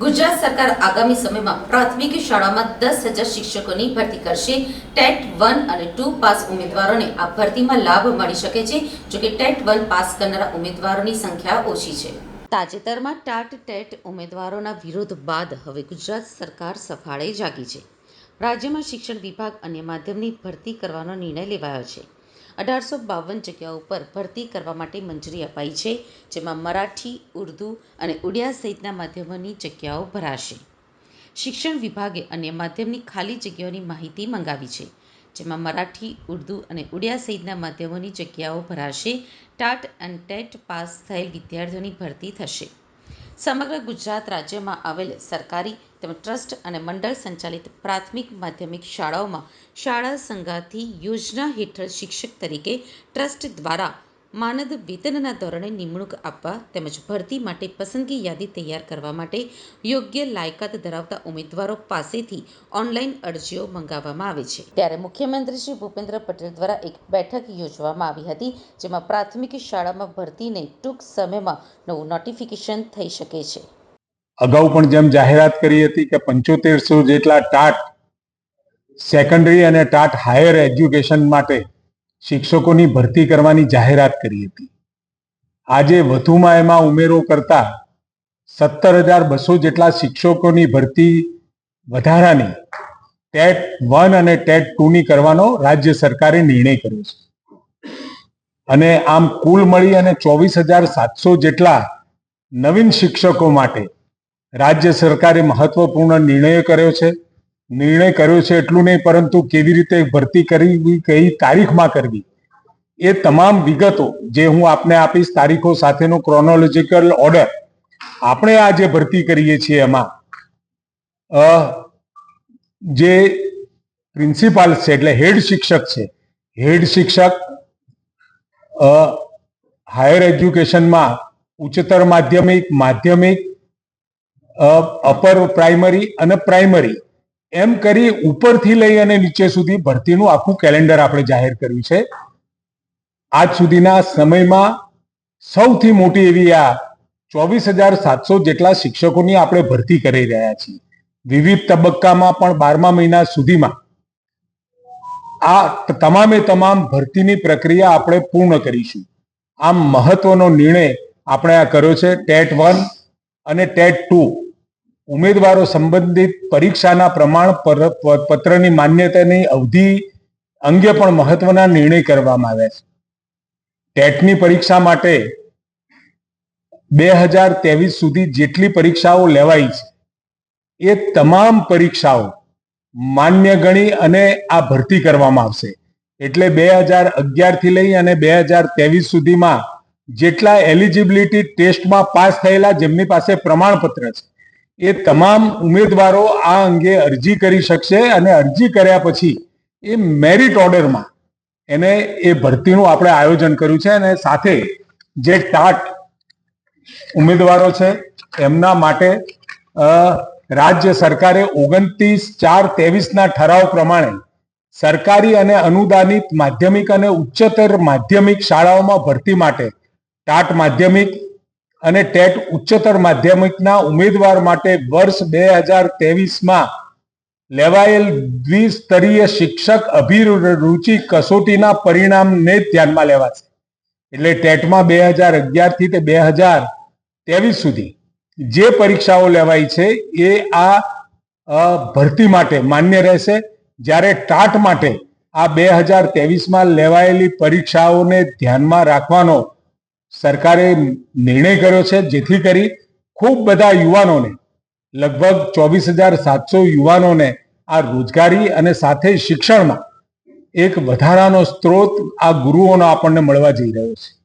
સરકાર આગામી સમયમાં પ્રાથમિક શાળામાં દસ હજાર શિક્ષકોની ભરતી કરશે. ટેટ વન અને ટુ પાસ ઉમેદવારોને આ ભરતીમાં લાભ મળી શકે છે જોકે ટેટ વન પાસ કરનારા ઉમેદવારોની સંખ્યા ઓછી છે. તાજેતરમાં ટાટ, ટેટ ઉમેદવારોના વિરોધ બાદ હવે ગુજરાત સરકાર સફાળે જાગી છે. રાજ્યમાં શિક્ષણ વિભાગ અને માધ્યમની ભરતી કરવાનો નિર્ણય લેવાયો છે. અઢારસો બાવન જગ્યાઓ પર ભરતી કરવા માટે મંજૂરી અપાઈ છે, જેમાં મરાઠી, ઉર્દૂ અને ઉડિયા સહિતના માધ્યમોની જગ્યાઓ ભરાશે. શિક્ષણ વિભાગે અન્ય માધ્યમની ખાલી જગ્યાઓની માહિતી મંગાવી છે, જેમાં મરાઠી, ઉર્દૂ અને ઉડિયા સહિતના માધ્યમોની જગ્યાઓ ભરાશે. ટાટ અને ટેટ પાસ થયેલ વિદ્યાર્થીઓની ભરતી થશે. સમગ્ર ગુજરાત રાજ્યમાં આવેલ સરકારી તેમજ ટ્રસ્ટ અને મંડળ સંચાલિત પ્રાથમિક માધ્યમિક શાળાઓમાં શાળા સંગાથી યોજના હેઠળ શિક્ષક તરીકે ટ્રસ્ટ દ્વારા માનદ વેતનના ધોરણે નિમણૂક આપવા તેમજ ભરતી માટે પસંદગી યાદી તૈયાર કરવા માટે યોગ્ય લાયકાત ધરાવતા ઉમેદવારો પાસેથી ઓનલાઈન અરજીઓ મંગાવવામાં આવે છે. ત્યારે મુખ્યમંત્રી શ્રી ભૂપેન્દ્ર પટેલ દ્વારા એક બેઠક યોજવામાં આવી હતી, જેમાં પ્રાથમિક શાળામાં ભરતીને ટૂંક સમયમાં નવું નોટિફિકેશન થઈ શકે છે. અગાઉ પણ જેમ જાહેરાત કરી હતી કે પંચોતેરસો જેટલા ટાટ સેકન્ડરી અને ટાટ હાયર એજ્યુકેશન માટે શિક્ષકોની ભરતી કરવાની જાહેરાત કરી હતી. આજે વધુમાં એમાં ઉમેરો કરતા સત્તર હજાર બસો જેટલા શિક્ષકોની ભરતી વધારાની ટેટ વન અને ટેટ ટુની કરવાનો રાજ્ય સરકારે નિર્ણય કર્યો છે. અને આમ કુલ મળી અને ચોવીસ હજાર સાતસો જેટલા નવીન શિક્ષકો માટે રાજ્ય સરકારે મહત્વપૂર્ણ નિર્ણય કર્યો છે. નિર્ણય કર્યો છે એટલું નહીં, પરંતુ કેવી રીતે ભરતી કરવી, કઈ તારીખમાં કરવી, એ તમામ વિગતો જે હું આપને આપીશ, તારીખો સાથેનો ક્રોનોલોજીકલ ઓર્ડર આપણે આ જે ભરતી કરીએ છીએ એમાં. જે પ્રિન્સિપાલ છે, એટલે હેડ શિક્ષક છે. હેડ શિક્ષક હાયર એજ્યુકેશનમાં ઉચ્ચતર માધ્યમિક માધ્યમિક અપર પ્રાઇમરી અને પ્રાઇમરી એમ કરી ઉપરથી લઈ અને નીચે સુધી ભરતીનું આખું કેલેન્ડર આપણે જાહેર કર્યું છે. આજ સુધીના સમયમાં સૌથી મોટી એવી આ ચોવીસ હજાર સાતસો જેટલા શિક્ષકોની આપણે ભરતી કરી રહ્યા છીએ. વિવિધ તબક્કામાં પણ બારમા મહિના સુધીમાં આ તમામે તમામ ભરતીની પ્રક્રિયા આપણે પૂર્ણ કરીશું. આમ મહત્વનો નિર્ણય આપણે આ કર્યો છે. ટેટ વન અને ટેટ ટુ ઉમેદવારો સંબંધિત પરીક્ષાના પ્રમાણ પર- પત્રની માન્યતાની અવધિ અંગે પણ મહત્વના નિર્ણય કરવામાં આવ્યા છે. ટેટની પરીક્ષા માટે બે હજાર ત્રેવીસ સુધી જેટલી પરીક્ષાઓ લેવાઈ છે, એ તમામ પરીક્ષાઓ માન્ય ગણી અને આ ભરતી કરવામાં આવશે. એટલે બે હજાર અગિયારથી લઈ અને બે હજાર ત્રેવીસ સુધીમાં જેટલા એલિજિબિલિટી ટેસ્ટમાં પાસ થયેલા જેમની પાસે પ્રમાણપત્ર છે, એ તમામ ઉમેદવારો આ અંગે અરજી કરી શકશે અને અરજી કર્યા પછી એ મેરિટ ઓર્ડરમાં એને એ ભરતીનું આપણે આયોજન કર્યું છે અને સાથે જે ટાટ ઉમેદવારો છે, એમના માટે રાજ્ય સરકારે ઓગણત્રીસ ચાર ત્રેવીસના ઠરાવ પ્રમાણે સરકારી અને અનુદાનિત માધ્યમિક અને ઉચ્ચતર માધ્યમિક શાળાઓમાં ભરતી માટે ટાટ માધ્યમિક અને ટેટ ઉચ્ચતર માધ્યમિકના ઉમેદવાર માટે વર્ષ બે હજાર તેવીસમાં લેવાયેલ દ્વિસ્તરીય શિક્ષક અભિરુચિ કસોટીના પરિણામને ધ્યાનમાં લેવાશે. એટલે ટેટમાં બે હજાર અગિયારથી તે બે હજાર ત્રેવીસ સુધી જે પરીક્ષાઓ લેવાય છે એ આ ભરતી માટે માન્ય રહેશે. જ્યારે ટાટ માટે આ બે હજાર ત્રેવીસમાં લેવાયેલી પરીક્ષાઓને ધ્યાનમાં રાખવાનો સરકારે નિર્ણય કર્યો છે જેથી કરી ખૂબ બધા યુવાનોને, લગભગ ચોવીસ હજાર સાતસો યુવાનોને આ રોજગારી અને સાથે શિક્ષણમાં એક વધારાનો સ્ત્રોત આ ગુરુઓનો આપણને મળવા જઈ રહ્યો છે.